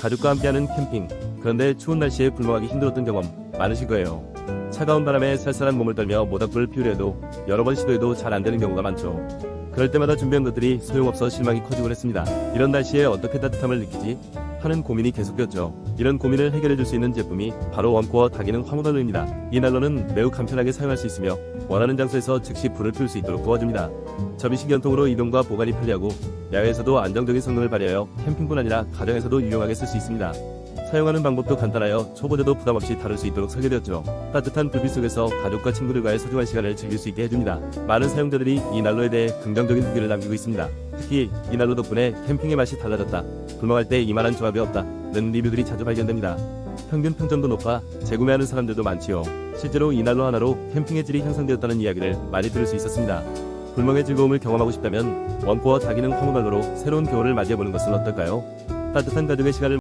가족과 함께하는 캠핑. 그런데 추운 날씨에 불멍하기 힘들었던 경험 많으실 거예요. 차가운 바람에 쌀쌀한 몸을 떨며 모닥불을 피우려 해도 여러 번 시도해도 잘 안 되는 경우가 많죠. 그럴 때마다 준비한 것들이 소용없어 실망이 커지곤 했습니다. 이런 날씨에 어떻게 따뜻함을 느끼지? 하는 고민이 계속되었죠. 이런 고민을 해결해 줄 수 있는 제품이 바로 원코어 다기능 화목난로입니다. 이 난로는 매우 간편하게 사용할 수 있으며 원하는 장소에서 즉시 불을 피울 수 있도록 도와줍니다. 접이식 연통으로 이동과 보관이 편리하고 야외에서도 안정적인 성능을 발휘하여 캠핑뿐 아니라 가정에서도 유용하게 쓸 수 있습니다. 사용하는 방법도 간단하여 초보자도 부담 없이 다룰 수 있도록 설계되었죠. 따뜻한 불빛 속에서 가족과 친구들과의 소중한 시간을 즐길 수 있게 해줍니다. 많은 사용자들이 이 난로에 대해 긍정적인 후기를 남기고 있습니다. 특히 이 난로 덕분에 캠핑의 맛이 달라졌다. 불멍할 때 이만한 조합이 없다 는 리뷰들이 자주 발견됩니다. 평균 평점도 높아 재구매하는 사람들도 많지요. 실제로 이 난로 하나로 캠핑의 질이 향상되었다는 이야기를 많이 들을 수 있었습니다. 불멍의 즐거움을 경험하고 싶다면 원코어 다기능 화목난로로 새로운 겨울을 맞이해보는 것은 어떨까요? 따뜻한 가족의 시간을